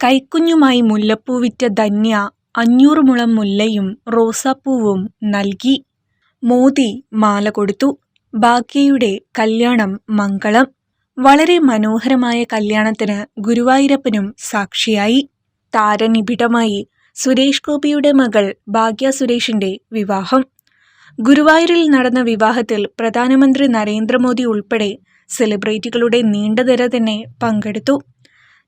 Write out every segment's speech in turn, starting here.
കൈക്കുഞ്ഞുമായി മുല്ലപ്പൂ വിറ്റ ധന്യ അഞ്ഞൂറ് മുളം മുല്ലയും റോസാപ്പൂവും നൽകി. മോദി മാല കൊടുത്തു. ഭാഗ്യയുടെ കല്യാണം മംഗളം. വളരെ മനോഹരമായ കല്യാണത്തിന് ഗുരുവായൂരപ്പനും സാക്ഷിയായി. താരനിബിഡമായി സുരേഷ് ഗോപിയുടെ മകൾ ഭാഗ്യ സുരേഷിന്റെ വിവാഹം. ഗുരുവായൂരിൽ നടന്ന വിവാഹത്തിൽ പ്രധാനമന്ത്രി നരേന്ദ്രമോദി ഉൾപ്പെടെ സെലിബ്രിറ്റികളുടെ നീണ്ടതിര തന്നെ പങ്കെടുത്തു.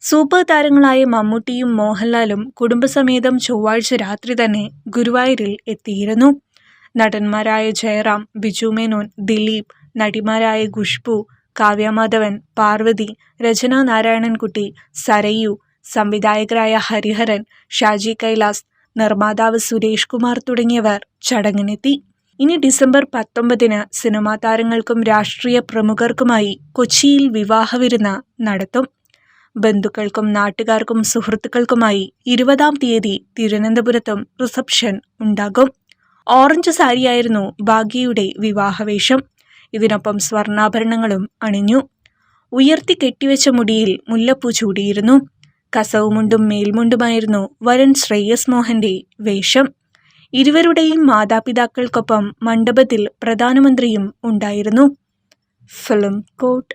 സൂപ്പർ താരങ്ങളായ മമ്മൂട്ടിയും മോഹൻലാലും കുടുംബസമേതം ചൊവ്വാഴ്ച രാത്രി തന്നെ ഗുരുവായൂരിൽ എത്തിയിരുന്നു. നടന്മാരായ ജയറാം ബിജു മേനോൻ ദിലീപ് നടിമാരായ ഖുഷ്ബു കാവ്യമാധവൻ പാർവതി രചന നാരായണൻകുട്ടി സരയു സംവിധായകരായ ഹരിഹരൻ ഷാജി കൈലാസ് നിർമ്മാതാവ് സുരേഷ് കുമാർ തുടങ്ങിയവർ ചടങ്ങിനെത്തി. ഇനി ഡിസംബർ പത്തൊമ്പതിന് സിനിമാ താരങ്ങൾക്കും രാഷ്ട്രീയ പ്രമുഖർക്കുമായി കൊച്ചിയിൽ വിവാഹവിരുന്ന് നടത്തും. ബന്ധുക്കൾക്കും നാട്ടുകാർക്കും സുഹൃത്തുക്കൾക്കുമായി ഇരുപതാം തീയതി തിരുവനന്തപുരത്തും റിസപ്ഷൻ ഉണ്ടാകും. ഓറഞ്ച് സാരിയായിരുന്നു ഭാഗ്യയുടെ വിവാഹവേഷം. ഇതിനൊപ്പം സ്വർണാഭരണങ്ങളും അണിഞ്ഞു. ഉയർത്തി കെട്ടിവെച്ച മുടിയിൽ മുല്ലപ്പൂ ചൂടിയിരുന്നു. കസവുമുണ്ടും മേൽമുണ്ടുമായിരുന്നു വരൻ ശ്രേയസ് മോഹന്റെ വേഷം. ഇരുവരുടെയും മാതാപിതാക്കൾക്കൊപ്പം മണ്ഡപത്തിൽ പ്രധാനമന്ത്രിയും ഉണ്ടായിരുന്നു. Film coat